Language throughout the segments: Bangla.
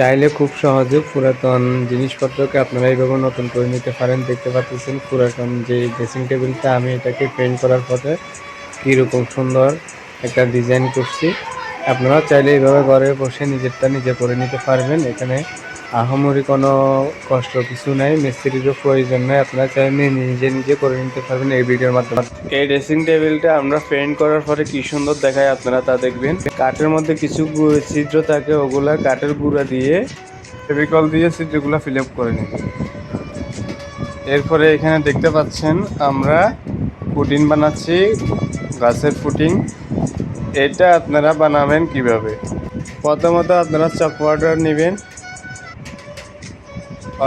চাইলে খুব সহজে পুরাতন জিনিসপত্রকে আপনারা এইভাবে নতুন করে নিতে পারেন। দেখতে পাচ্ছেন পুরাতন যে ড্রেসিং টেবিলটা আমি এটাকে পেন্ট করার পথে কীরকম সুন্দর একটা ডিজাইন করছি। আপনারা চাইলে এইভাবে ঘরে বসে নিজেরটা নিজে করে নিতে পারবেন। এখানে আহামরি কোনো কষ্ট কিছু নাই, মিস্ত্রিরও প্রয়োজন নেই। আপনারা চাইলে নিজে নিজে করে নিতে পারবেন এই ভিডিওর মাধ্যমে। এই ড্রেসিং টেবিলটা আমরা পেন্ট করার পরে কি সুন্দর দেখায় আপনারা তা দেখবেন। কাঠের মধ্যে কিছু ছিদ্র থাকে, ওগুলা কাঠের গুঁড়া দিয়ে ফেভিকল দিয়ে ছিদ্রগুলো ফিল আপ করে নেবেন এরপরে এখানে দেখতে পাচ্ছেন আমরা পুডিং বানাচ্ছি, গাছের পুটিং এটা আপনারা বানাবেন কীভাবে? প্রথমত আপনারা চক পাউডার নেবেন।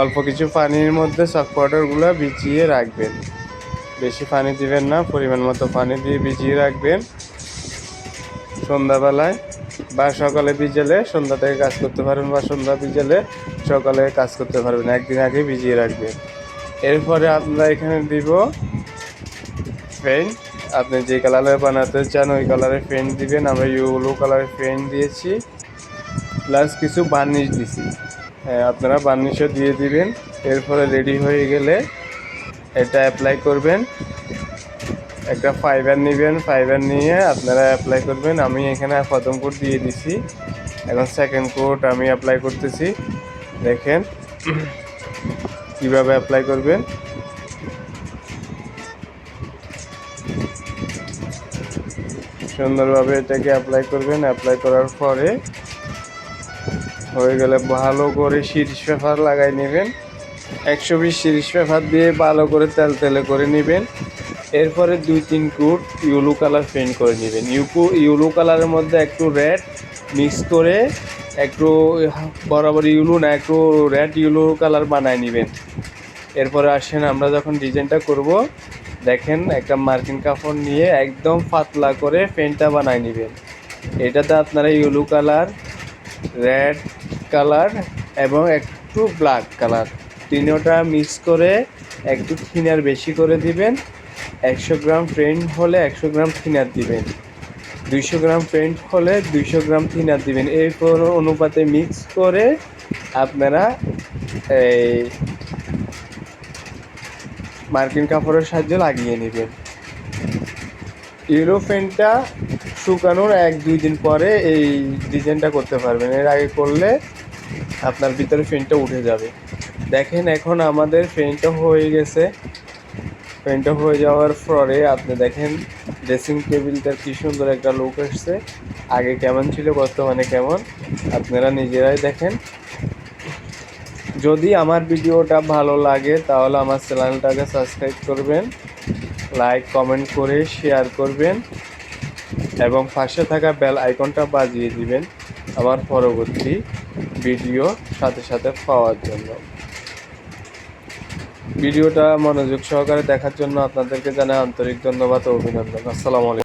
অল্প কিছু পানির মধ্যে চক পাউডারগুলো ভিজিয়ে রাখবেন। বেশি পানি দিবেন না, পরিমাণ মতো পানি দিয়ে ভিজিয়ে রাখবেন। সন্ধ্যাবেলায় বা সকালে ভিজালে সন্ধ্যা থেকে কাজ করতে পারবেন বা সন্ধ্যা ভিজালে সকালে কাজ করতে পারবেন, একদিন আগে ভিজিয়ে রাখবেন। এরপরে আমরা এখানে দিব পেন্ট আপনি যে কালারে বানাতে চান, ওই কালারের পেন্ট দিবেন। আমরা ইউলো কালারের পেন্ট দিয়েছি। প্লাস কিছু বার্নিশ দিছি। আপনারা বার্নিশও দিয়ে দিবেন। এরপরে রেডি হয়ে গেলে এটা অ্যাপ্লাই করবেন। একটা ফাইবার নেবেন ফাইবার নিয়ে আপনারা অ্যাপ্লাই করবেন। আমি এখানে প্রথম কোট দিয়ে দিছি। এখন সেকেন্ড কোট আমি অ্যাপ্লাই করতেছি। দেখেন কীভাবে অ্যাপ্লাই করবেন। সুন্দরভাবে এটাকে অ্যাপ্লাই করবেন। অ্যাপ্লাই করার পরে হয়ে গেলে ভালো করে শিরিষ পেপার লাগাই নেবেন। একশো বিশ শিরিষ পেপার দিয়ে ভালো করে তেল তেলে করে নেবেন। এরপরে দুই তিন কুট ইউলো কালার পেন্ট করে নেবেন। ইউকু, ইউলো কালারের মধ্যে একটু রেড মিক্স করে একটু বরাবর ইউলো না, একটু রেড ইউলো কালার বানায় নেবেন। এরপরে আসেন আমরা যখন ডিজাইনটা করব, দেখেন একটা মার্কিন কাপড় নিয়ে একদম পাতলা করে পেন্টটা বানায় নেবেন। এটাতে আপনারা ইউলো কালার, রেড কালার এবং একটু ব্ল্যাক কালার। তিনোটা মিক্স করে একটু থিনার বেশি করে দিবেন। একশো গ্রাম পেন্ট হলে একশো গ্রাম থিনার দিবেন। দুইশো গ্রাম পেন্ট হলে দুইশো গ্রাম থিনার দিবেন। এই অনুপাতে মিক্স করে আপনারা এই মার্কিন কাপড়ের সাহায্যে লাগিয়ে নেবেন। ইউরো শুকানোর এক দুই দিন পরে এই ডিজাইনটা করতে পারবেন। এর আগে করলে আপনার ভিতরে পেন্টটা উঠে যাবে। দেখেন এখন আমাদের পেন্টটা হয়ে গেছে। পেন্টটা হয়ে যাওয়ার পরে আপনি দেখেন ড্রেসিং টেবিলটার কী সুন্দর একটা লুক এসছে। আগে কেমন ছিল, বর্তমানে কেমন? আপনারা নিজেরাই দেখেন। যদি আমার ভিডিওটা ভালো লাগে, তাহলে আমার চ্যানেলটাকে সাবস্ক্রাইব করবেন লাইক কমেন্ট করে শেয়ার করবেন। এবং পাশে থাকা বেল আইকনটা বাজিয়ে দিবেন আমার পরবর্তী ভিডিও সাথে সাথে পাওয়ার জন্য। ভিডিওটা মনোযোগ সহকারে দেখার জন্য আপনাদেরকে জানাই আন্তরিক ধন্যবাদ ও অভিনন্দন। আসসালামু আলাইকুম।